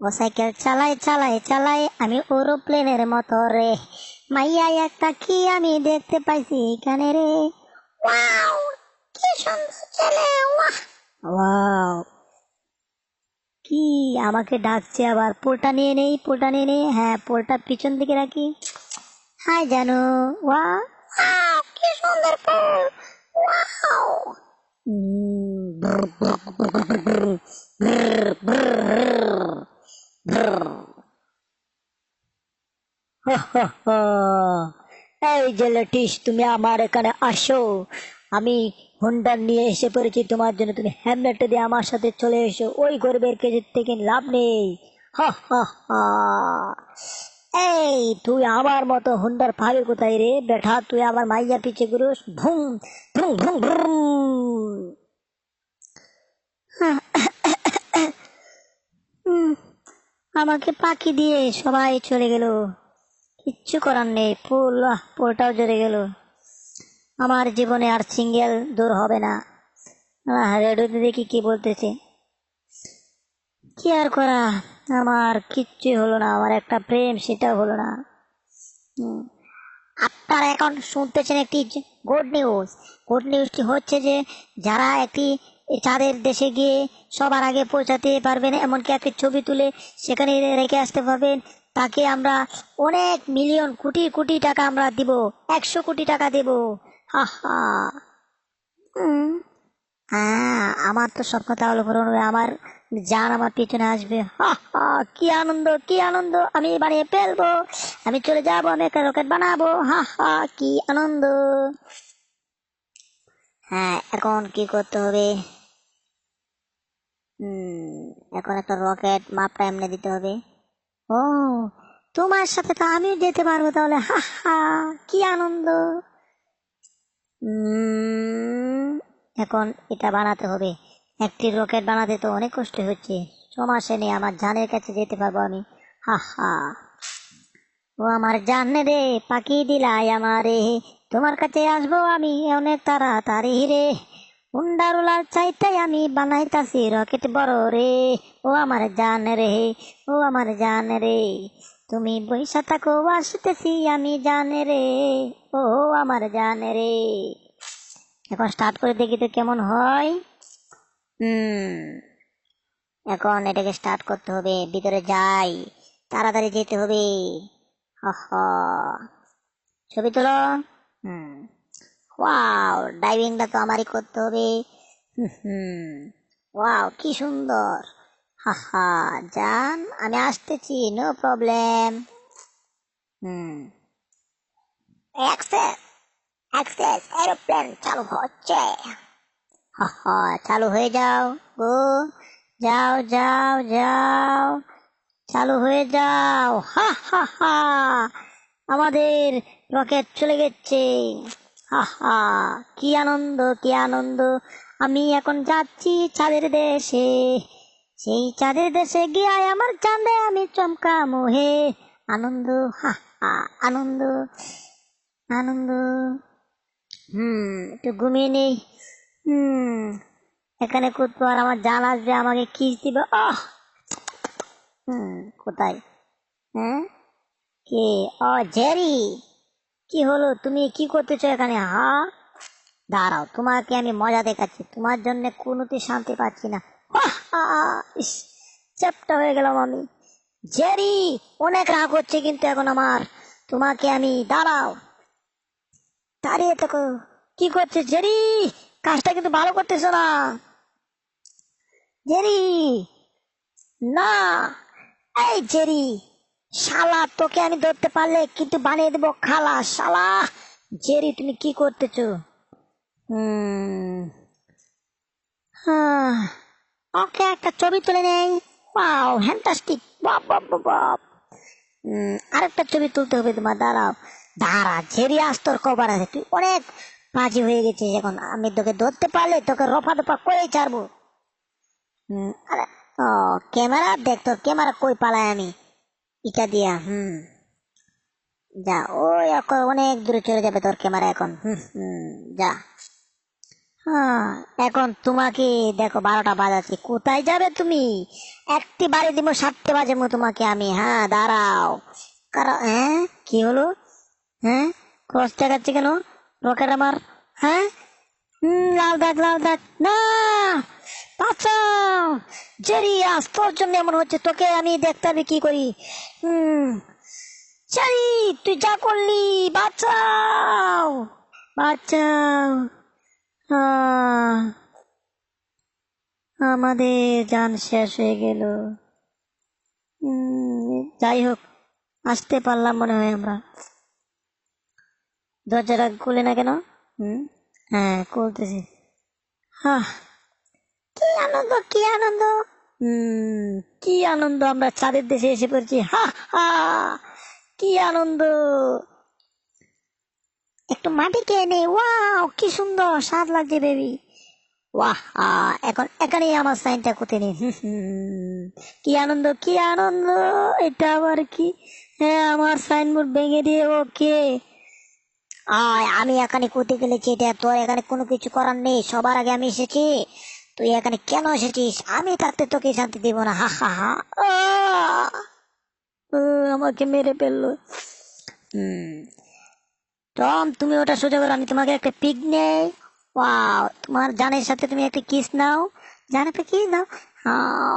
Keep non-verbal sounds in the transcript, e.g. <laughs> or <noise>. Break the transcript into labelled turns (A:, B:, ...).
A: ও cycle চালাই চালাই চালাই আমি এরোপ্লেনের মতো রে মাইয়া একটা কি আমি দেখতে পাইছি এখানে রে ওয়াও কি সুন্দর ছেলে ওয়াও কি আমাকে ডাকছে আবার পোলটা নিয়ে নেই পোলটা নিয়ে নেই হ্যাঁ পোলটা পিছন দিকে রাখি হাই জানো ওয়া কি সুন্দর পোল ওয়াও উম, ব্রর, ব্রর, ব্রর, ব্রর, <laughs> এই যে লেটিস, তুমি আমার এখানে আসো। আমি হুন্ডা নিয়ে এসে পড়েছি, তোমার জন্য তুমি হ্যামলেট দিয়ে আমার সাথে চলে এসো। ওই গরিবের থেকে লাভ নেই। এই, তুই আমার মতো হুন্ডার পাবি কোথায় রে? বেঠা তুই আমার মাইয়ার পিছে ঘুরোস। ভুম ভুম ভুম ভুম। আমাকে পাখি দিয়ে সবাই চলে গেল। কিচ্ছু করার নেই আহ, পোলটাও জ্বরে গেল। আমার জীবনে আর সিঙ্গেল দূর হবে না। রেডিওতে দেখি কি বলতেছে? কি আর করা আমার কিচ্ছুই হলো না আমার একটা প্রেম সেটাও হলো না। আপনারা এখন শুনতেছেন একটি গুড নিউজ গুড নিউজটি হচ্ছে যে যারা একটি চাঁদের দেশে গিয়ে সবার আগে পৌঁছাতে পারবেন, এমনকি একটি ছবি তুলে সেখানে রেখে আসতে পারবেন। তাকে আমরা অনেক মিলিয়ন, কোটি কোটি টাকা আমরা দিব, একশো কোটি টাকা দেব। হা হা। হ্যাঁ আমার তো স্বপ্ন তাহলে পূরণ হবে আমার জান আমার পিছনে আসবে। হা হা কি আনন্দ কি আনন্দ, আমি বানিয়ে ফেলব, আমি চলে যাব, আমি একটা রকেট বানাবো। হা হা কি আনন্দ। হ্যাঁ এখন কি করতে হবে? হুম, এখন একটা রকেট, মাপটা এমনি দিতে হবে। ও, তোমার সাথে তো আমিও যেতে পারব তাহলে। হা হা, কি আনন্দ। এখন এটা বানাতে হবে। একটি রকেট বানাতে তো অনেক কষ্ট হচ্ছে। ছ মাসে নেই আমার জানের কাছে যেতে পারব আমি। হা হা। ও আমার জানে রে, পাখি দিলাই আমারে। তোমার কাছে আসব আমি, অনেক তাড়াতাড়ি রে। হুন্ডারুলার চাইটাই আমি বানাইতাছি রকেট বড় রে। ও আমার জান রে, ও আমার জান রে। তুমি বৈশা থাকো, আসতেছি আমি জানে রে। ও আমার জান রে। এখন স্টার্ট করে দেখি তো কেমন হয়। হুম। এখন এটাকে স্টার্ট করতে হবে, ভিতরে যাই, তাড়াতাড়ি যেতে হবে। ছবি তোলো। ওয়াও ডাইভিংটা তো আমারই করতে হবে। হুম, ওয়াও কি সুন্দর। হাহা যান আমি আসতেছি no problem hmm. Access access aeroplane চালু হচ্ছে। হা হা চালু হয়ে যাও গো। যাও যাও যাও। চালু হয়ে যাও। হা হা হা আমাদের রকেট চলে গেছে। হা হা কি আনন্দ কি আনন্দ। আমি এখন যাচ্ছি চাঁদের দেশে। সেই চাঁদের দেশে গিয়ে আমার চাঁদে আমি চমকা মোহে। আনন্দ হা আনন্দ আনন্দ। হুম, একটু ঘুমিয়ে নেই। হুম, এখানে কুদবো আর আমার জান আসবে, আমাকে কিস দিবে। আহ! হুম, কোথায়? হ্যাঁ? কে? ও জেরি। কি হলো? তুমি কি করতেছো এখানে হা দাঁড়াও, তোমাকে আমি মজা দেখাচ্ছি। তোমার জন্য কোনোতে শান্তি পাচ্ছি না। চ্যাপটা হয়ে গেলাম আমি। জেরি, অনেক রাগ হচ্ছে কিন্তু এখন আমার। তোমাকে আমি, দাঁড়াও। দাঁড়িয়ে থাকো। কি করছে জেরি? কাজটা কিন্তু ভালো করতেছো না। জেরি, না। এই জেরি শালা তোকে আমি ধরতে পারলে কিন্তু বানিয়ে দেবো খালা। শালা জেরি তুমি কি করতেছো? হ্যাঁ, ওকে একটা ছবি তুলে নেই। ওয়াও হ্যান্টাস্টিক বাপ বাপ বাপ আরেকটা ছবি তুলতে হবে তোমার দাঁড়াও। দাঁড়া ঝেরি আস তোর কবার আছে। তুই অনেক বাজি হয়ে গেছিস এখন। আমি তোকে ধরতে পারলে তোকে রফা দফা করেই ছাড়বো। আরে ও ক্যামেরা দেখ তোর ক্যামেরা কই পালাই আমি। এটা দিয়া হুম। যা ওই অনেক দূরে চলে যাবে তোর ক্যামেরা এখন। হুম হুম যা। হ্যাঁ এখন তোমাকে দেখো বারোটা বাজাচ্ছে। কোথায় যাবে তুমি? একটি বাড়ি দিব সাতটে বাজে তোমাকে আমি। হ্যাঁ দাঁড়াও। কারণ হ্যাঁ কি হলো? হ্যাঁ ক্রস দেখাচ্ছে কেন? রকেট আমার হ্যাঁ? হুম, লাল দাগ লাল দাগ না! বাঁচাও জেরিয়াস তোর জন্য এমন হচ্ছে, তোকে আমি দেখতে হবে কি করি? হুম। চারি তুই যা করলি, বাঁচাও! বাঁচাও! আমাদের যান শেষ হয়ে গেল। যাই হোক, আসতে পারলাম মনে হয় আমরা। দরজাটা খুলে না কেন? হুম? হ্যাঁ খুলতেছি। হ্যাঁ কি আনন্দ কি আনন্দ? হুম। কি আনন্দ আমরা চাঁদের দেশে এসে পড়ছি। হা হা কি আনন্দ। একটু মাটি খেয়ে নে। ওয়াও কি সুন্দর স্বাদ লাগছে বেবি। ওয়াহ এখন এখানেই আমার সাইনটা কোথায় নেই কি আনন্দ কি আনন্দ। এটা আবার কি? হ্যাঁ আমার সাইনবোর্ড ভেঙে দিয়ে ওকে। আয় আমি এখানে কোথে গেলেছি এটা তোর এখানে কোনো কিছু করার নেই। সবার আগে আমি এসেছি। তুই এখানে কেন এসেছিস? আমি থাকতে তোকে শান্তি দিব না, হা হা হা। আমাকে মেরে ফেলল। টম, তুমি ওটা সোজা করো আমি তোমাকে একটা পিক নেই। ওয়াও তোমার জানের সাথে তুমি একটা কিস নাও। জানে একটা কিস নাও। হ্যাঁ।